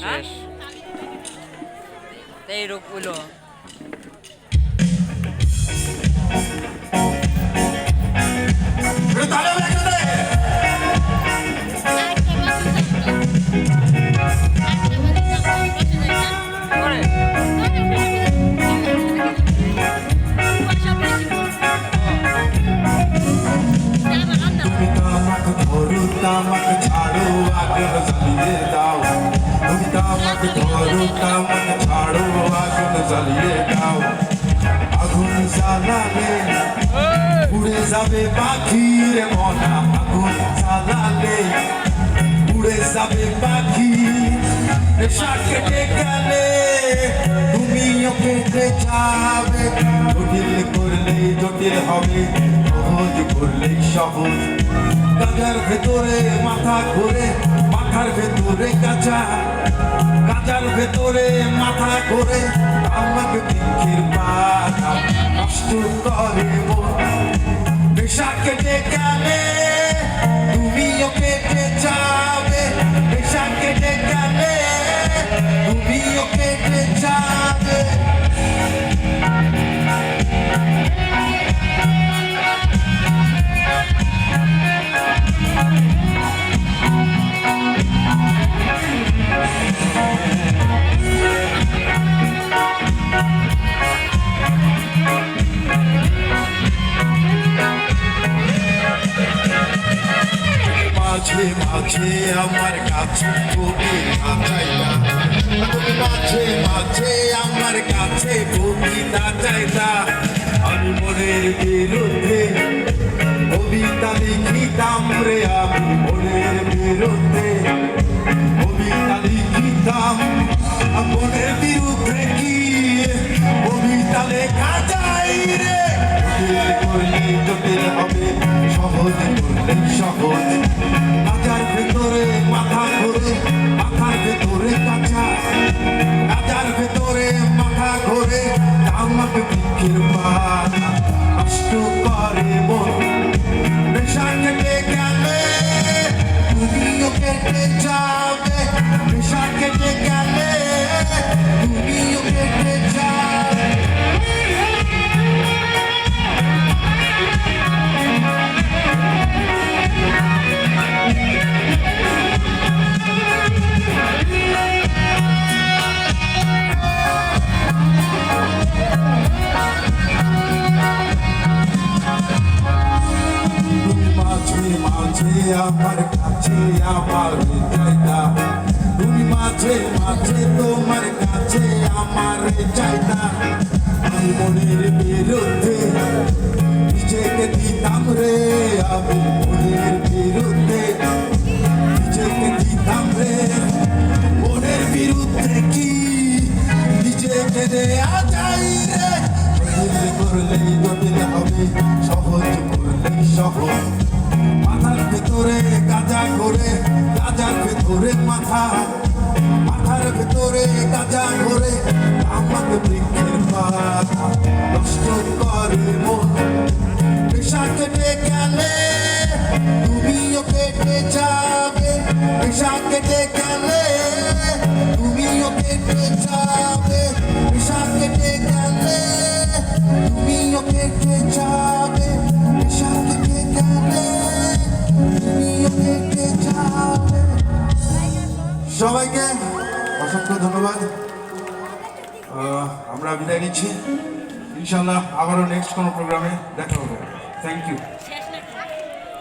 Sir. Tayo ulo. উড়ে যাবে পাখির মনা আগুন জ্বালালে। উড়ে যাবে পাখি নেশা কেটে গেলে তুমিও কেটে যাবে। জটিল করলেই জটিল হবে, সহজ করলেই সহজ। গাজার ভেতরে মাথা ঘুরে, মাথার ভেতরে কাঁচা। গাজার ভেতরে মাথা ঘুরে আমাকে বৃক্ষের পাতা। নষ্ট করে মন নেশা কেটে মাঝে মাঝে আমার কাছে কবিতা চাইতা। তুমি মাঝে মাঝে আমার কাছে কবিতা চাইতা। আমি মনের বিরুদ্ধে কবিতা লিখিতাম রে আমি মনের বিরুদ্ধে। কবিতা লিখিতাম মনের বিরুদ্ধে কি? কবিতা লেখা যায় রে। জটিল করলে জটিল হবে, সহজ করলে সহজ। কাজার ভেতরে মাথা ঘোরে, মাথার ভেতরে কাঁচা। কাজার ভেতরে মাথা ঘোরে আমাকে বৃক্ষের পাতা নষ্ট করে মন। নেশা কেটে গেলে, তুমিও কেটে যাবে নেশা কেটে আমার কাছে, আমার চাইতা তুমি মাঝে মাঝে তোমার কাছে আমার চাইতা। আমি মনের বিরুদ্ধে নিজেকে দিতাম রে, আমি মনের বিরুদ্ধে নিজেকে দিতাম রে। মনের বিরুদ্ধে কি নিজেকে দেয়া যায় রে? করলেই জটিল হবে, সহজ করলেই সহজ। ভেতরে, গাজা করে গাজার ভিতরে মাথা। মাথার ভিতরে গাজা করে আমাকে বৃক্ষের পাতা নষ্ট করে মন। পেশা কেটে গেলে সবাইকে অসংখ্য ধন্যবাদ। আমরা বিদায় নিচ্ছি। ইনশাল্লাহ আবারও নেক্সট কোনো প্রোগ্রামে দেখা হবে। Thank you